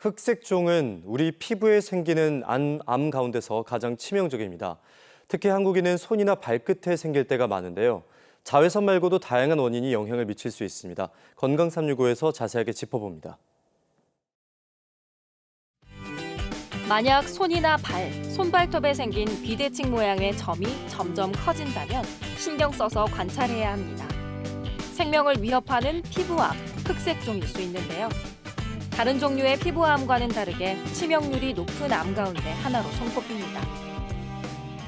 흑색종은 우리 피부에 생기는 암, 암 가운데서 가장 치명적입니다. 특히 한국인은 손이나 발끝에 생길 때가 많은데요. 자외선 말고도 다양한 원인이 영향을 미칠 수 있습니다. 건강 365에서 자세하게 짚어봅니다. 만약 손이나 발, 손발톱에 생긴 비대칭 모양의 점이 점점 커진다면 신경 써서 관찰해야 합니다. 생명을 위협하는 피부암, 흑색종일 수 있는데요. 다른 종류의 피부암과는 다르게 치명률이 높은 암 가운데 하나로 손꼽힙니다.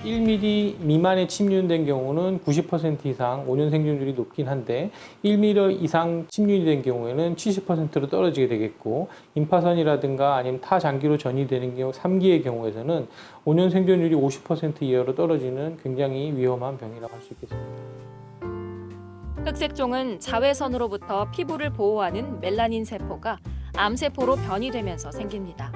1mm 미만의 침륜된 경우는 90% 이상 5년 생존율이 높긴 한데 1mm 이상 침륜이 된 경우에는 70%로 떨어지게 되겠고 임파선이라든가 아니면 타장기로 전이되는 경우 3기의 경우에서는 5년 생존율이 50% 이하로 떨어지는 굉장히 위험한 병이라고 할 수 있겠습니다. 흑색종은 자외선으로부터 피부를 보호하는 멜라닌 세포가 암세포로 변이되면서 생깁니다.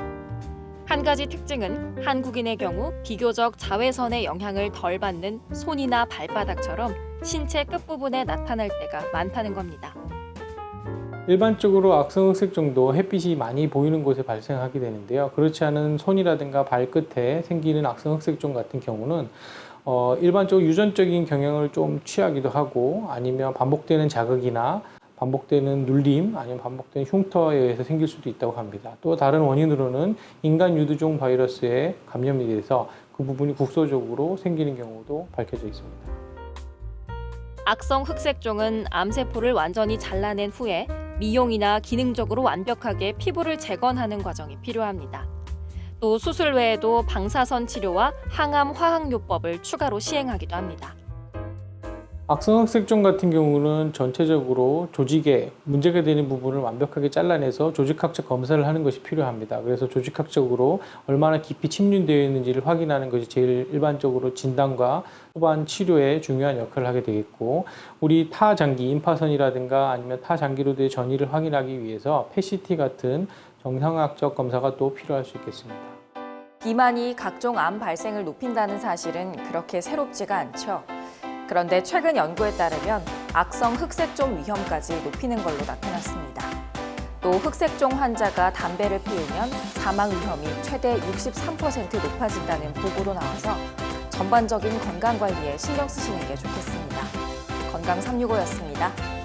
한 가지 특징은 한국인의 경우 비교적 자외선의 영향을 덜 받는 손이나 발바닥처럼 신체 끝부분에 나타날 때가 많다는 겁니다. 일반적으로 악성흑색종도 햇빛이 많이 보이는 곳에 발생하게 되는데요. 그렇지 않은 손이라든가 발끝에 생기는 악성흑색종 같은 경우는 어, 일반적으로 유전적인 경향을 좀 취하기도 하고 아니면 반복되는 자극이나 반복되는 눌림 아니면 반복되는 흉터에 의해서 생길 수도 있다고 합니다. 또 다른 원인으로는 인간 유두종 바이러스에 감염이 돼서 그 부분이 국소적으로 생기는 경우도 밝혀져 있습니다. 악성 흑색종은 암세포를 완전히 잘라낸 후에 미용이나 기능적으로 완벽하게 피부를 재건하는 과정이 필요합니다. 또 수술 외에도 방사선 치료와 항암 화학요법을 추가로 시행하기도 합니다. 악성흑색종 같은 경우는 전체적으로 조직에 문제가 되는 부분을 완벽하게 잘라내서 조직학적 검사를 하는 것이 필요합니다. 그래서 조직학적으로 얼마나 깊이 침륜되어 있는지를 확인하는 것이 제일 일반적으로 진단과 후반 치료에 중요한 역할을 하게 되겠고 우리 타장기 임파선이라든가 아니면 타장기로드의 전이를 확인하기 위해서 PET 같은 정상학적 검사가 또 필요할 수 있겠습니다. 비만이 각종 암 발생을 높인다는 사실은 그렇게 새롭지가 않죠. 그런데 최근 연구에 따르면 악성 흑색종 위험까지 높이는 걸로 나타났습니다. 또 흑색종 환자가 담배를 피우면 사망 위험이 최대 63% 높아진다는 보고도 나와서 전반적인 건강 관리에 신경 쓰시는 게 좋겠습니다. 건강 365였습니다.